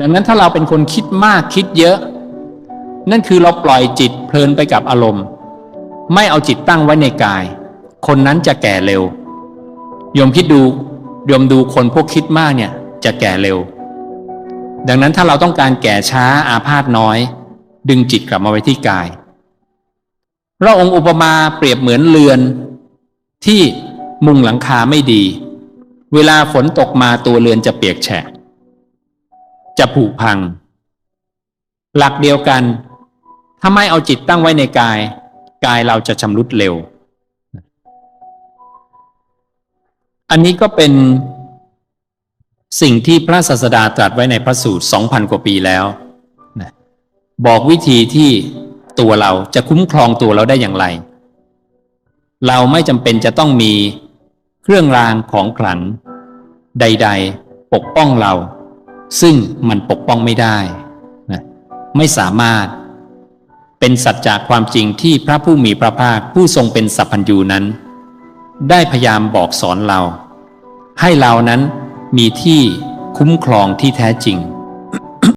ดังนั้นถ้าเราเป็นคนคิดมากคิดเยอะ นั่นคือเราปล่อยจิตเพลินไปกับอารมณ์ ไม่เอาจิตตั้งไว้ในกาย คนนั้นจะแก่เร็วโยมคิดดูโยมดูคนพวกคิดมากเนี่ย จะแก่เร็ว ดังนั้นถ้าเราต้องการแก่ช้าอาพาธน้อย ดึงจิตกลับมาไว้ที่กายพระองค์อุปมาเปรียบเหมือนเรือน ที่มุงหลังคาไม่ดี เวลาฝนตกมาตัวเรือนจะเปียกแฉะ จะผุพัง หลักเดียวกัน ถ้าไม่เอาจิตตั้งไว้ในกาย กายเราจะชำรุดเร็ว อันนี้ก็เป็นสิ่งที่พระศาสดาตรัสไว้ในพระสูตร 2,000 กว่าปีแล้ว บอกวิธีที่ตัวเราจะคุ้มครองตัวเราได้อย่างไร เราไม่จำเป็นจะต้องมีเครื่องรางของขลังใด ๆ ปกป้องเรา ซึ่งมันปกป้องไม่ได้นะไม่สามารถเป็นสัจจะความจริงที่พระผู้มีพระภาคผู้ทรงเป็นสัพพัญญูนั้น ได้พยายามบอกสอนเรา ให้เรานั้นมีที่คุ้มครองที่แท้จริง